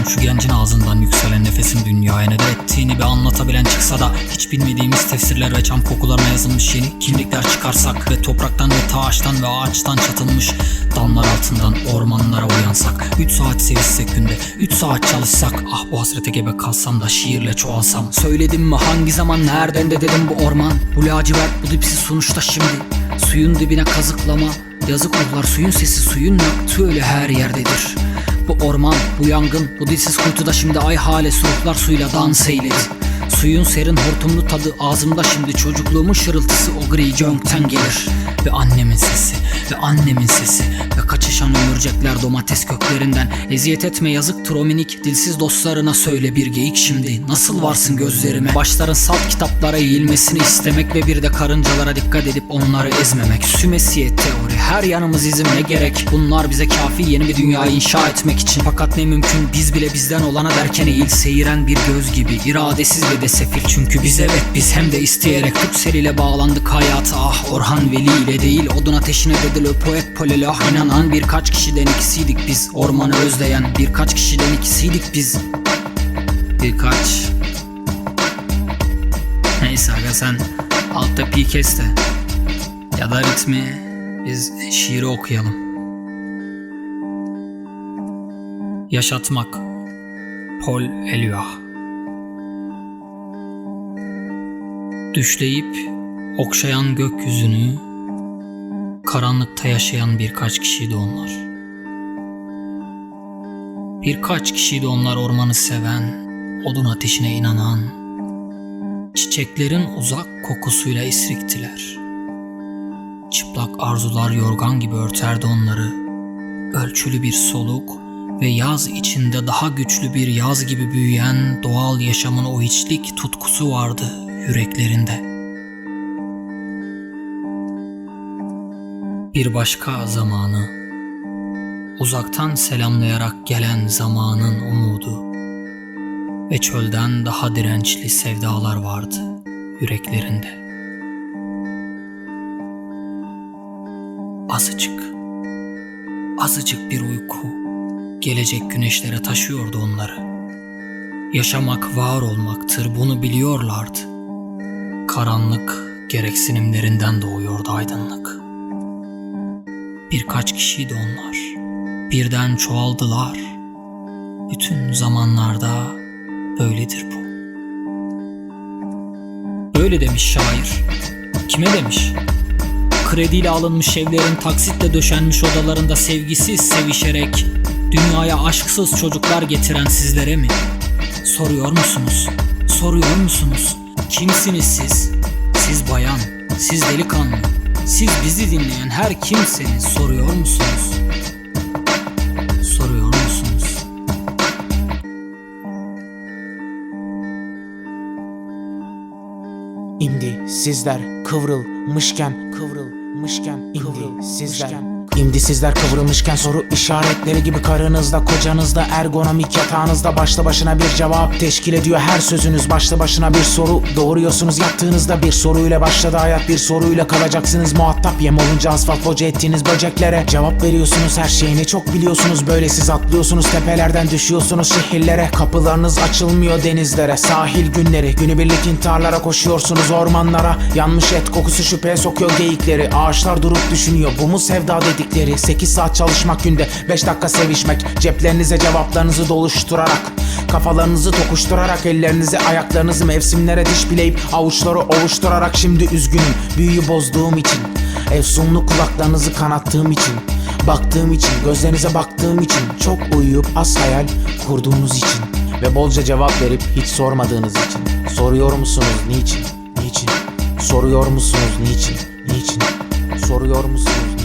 Umarım şu gencin ağzından yükselen nefesin dünyaya neler ettiğini bir anlatabilen çıksa da Hiç bilmediğimiz tefsirler ve cam kokularına yazılmış yeni kimlikler çıkarsak Ve topraktan ve taştan ve ağaçtan çatılmış damlar altından ormanlara uyansak 3 saat sevişsek günde 3 saat çalışsak Ah bu hasrete gebe kalsam da şiirle çoğalsam. Söyledim mi hangi zaman nereden de dedim bu orman? Bu lacivert bu dipsiz sonuçta şimdi Suyun dibine kazıklama. Yazık ruhlar suyun sesi suyun yaktığı öyle her yerdedir Bu orman, bu yangın, bu dilsiz kuytuda şimdi ay halesi ruhlar suyla dans eyledi Suyun serin hortumlu tadı ağzımda şimdi çocukluğumun şırıltısı o gri gökten gelir. Ve annemin sesi, ve annemin sesi Ve kaçışan ömürcekler domates köklerinden. Eziyet etme yazıktır o minik dilsiz dostlarına söyle bir geyik şimdi. Nasıl varsın gözlerime? Başların salt kitaplara eğilmesini istemek Ve bir de karıncalara dikkat edip onları ezmemek. Sümesiye teori her yanımız izim ne gerek? Bunlar bize kafi yeni bir dünya inşa etmek için. Fakat ne mümkün? Biz bile bizden olana derken eğil. Seyiren bir göz gibi iradesiz ve de sefil. Çünkü biz evet biz hem de isteyerek Türkseliyle bağlandık hayata. Ah Orhan Veli ile değil odun ateşine dedi le poet polelah inanan birkaç kişiden ikisiydik biz. Ormanı özleyen birkaç kişiden ikisiydik biz. Birkaç. Neyse aga sen altta pi kes de. Ya da ritmi biz şiiri okuyalım. Yaşatmak Paul Eluard Düşleyip okşayan gökyüzünü Karanlıkta yaşayan birkaç kişiydi onlar. Birkaç kişiydi onlar ormanı seven, odun ateşine inanan, çiçeklerin uzak kokusuyla esriktiler. Çıplak arzular yorgan gibi örterdi onları. Ölçülü bir soluk ve yaz içinde daha güçlü bir yaz gibi büyüyen doğal yaşamın o içlik tutkusu vardı yüreklerinde. Bir başka zamanı, uzaktan selamlayarak gelen zamanın umudu ve çölden daha dirençli sevdalar vardı yüreklerinde. Azıcık, azıcık bir uyku gelecek güneşlere taşıyordu onları. Yaşamak var olmaktır bunu biliyorlardı. Karanlık gereksinimlerinden doğuyordu aydınlık. Birkaç kişiydi onlar. Birden çoğaldılar. Bütün zamanlarda böyledir bu. Böyle demiş şair. Kime demiş? Krediyle alınmış evlerin taksitle döşenmiş odalarında sevgisiz sevişerek dünyaya aşksız çocuklar getiren sizlere mi? Soruyor musunuz? Soruyor musunuz? Kimsiniz siz? Siz bayan, siz delikanlı, siz bizi dinleyen her kimseniz soruyor musunuz? Soruyor musunuz? İmdi sizler kıvrılmışken kıvrılmışken imdi sizler İmdi sizler kıvrılmışken soru işaretleri gibi karınızda kocanızda ergonomik yatağınızda başlı başına bir cevap teşkil ediyor. Her sözünüz başlı başına bir soru. Doğuruyorsunuz yattığınızda bir soruyla başladı hayat bir soruyla kalacaksınız. Muhatap yem olunca asfalt boca ettiğiniz böceklere cevap veriyorsunuz. Her şeyini çok biliyorsunuz. Böyle siz atlıyorsunuz tepelerden düşüyorsunuz şehirlere. Kapılarınız açılmıyor denizlere. Sahil günleri günübirlik intiharlara koşuyorsunuz ormanlara. Yanmış et kokusu şüpheye sokuyor geyikleri. Ağaçlar durup düşünüyor. Bu mu sevda dedikleri 8 saat çalışmak günde 5 dakika sevişmek ceplerinize cevaplarınızı doluşturarak Kafalarınızı tokuşturarak ellerinizi ayaklarınızı mevsimlere diş bileyip avuçları ovuşturarak şimdi üzgünüm büyüyü bozduğum için Efsunlu kulaklarınızı kanattığım için Baktığım için gözlerinize baktığım için Çok uyuyup az hayal kurduğunuz için Ve bolca cevap verip hiç sormadığınız için Soruyor musunuz niçin? Niçin? Soruyor musunuz niçin? Niçin? Soruyor musunuz?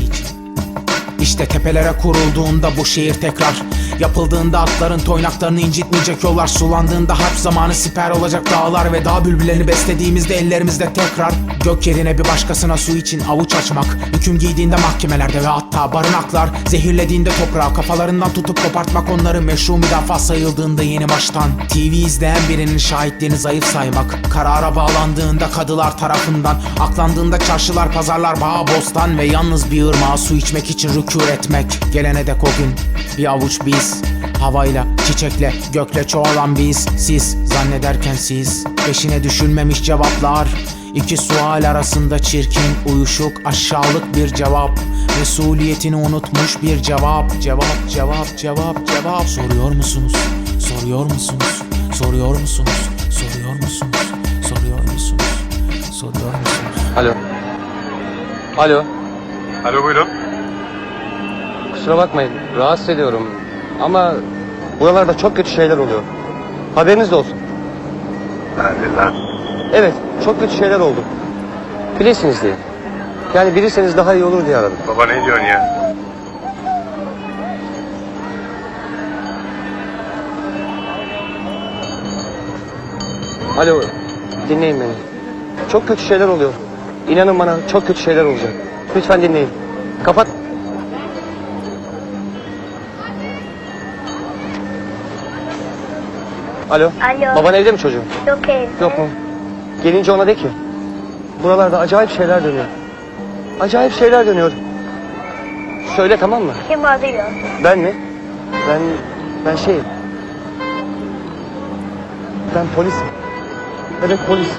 İşte tepelere kurulduğunda bu şehir tekrar Yapıldığında atların toynaklarını incitmeyecek yollar Sulandığında harp zamanı siper olacak dağlar Ve dağ bülbüllerini beslediğimizde ellerimizde tekrar Gök yerine bir başkasına su için avuç açmak. Hüküm giydiğinde mahkemelerde ve hatta barınaklar Zehirlediğinde toprağı kafalarından tutup kopartmak Onları meşru müdafaa sayıldığında yeni baştan TV izleyen birinin şahitliğini zayıf saymak. Karara bağlandığında kadılar tarafından Aklandığında çarşılar pazarlar bağ bostan Ve yalnız bir ırmağa su içmek için rükû etmek. Gelene dek o gün bir avuç biz Havayla, çiçekle, gökle çoğalan biz Siz zannederken siz Peşine düşülmemiş cevaplar İki sual arasında çirkin, uyuşuk, aşağılık bir cevap Mesuliyetini unutmuş bir cevap Cevap, cevap, cevap, cevap Soruyor musunuz? Soruyor musunuz? Soruyor musunuz? Soruyor musunuz? Soruyor musunuz? Soruyor musunuz? Alo. Alo. Alo buyurun. Kusura bakmayın. Rahatsız ediyorum. Ama buralarda çok kötü şeyler oluyor. Haberiniz de olsun. Hadi lan. Evet, çok kötü şeyler oldu. Bilesiniz diye. Yani bilirseniz daha iyi olur diye aradım. Baba ne diyorsun ya? Alo. Dinleyin beni. Çok kötü şeyler oluyor. İnanın bana çok kötü şeyler olacak. Lütfen dinleyin. Kapat. Alo. Alo. Baban evde mi çocuğum? Yok evde. Yok mu? Gelince ona de ki. Buralarda acayip şeyler dönüyor. Acayip şeyler dönüyor. Söyle tamam mı? Kim arıyor? Ben mi? Ben ben şeyim. Ben polisim. Evet polis.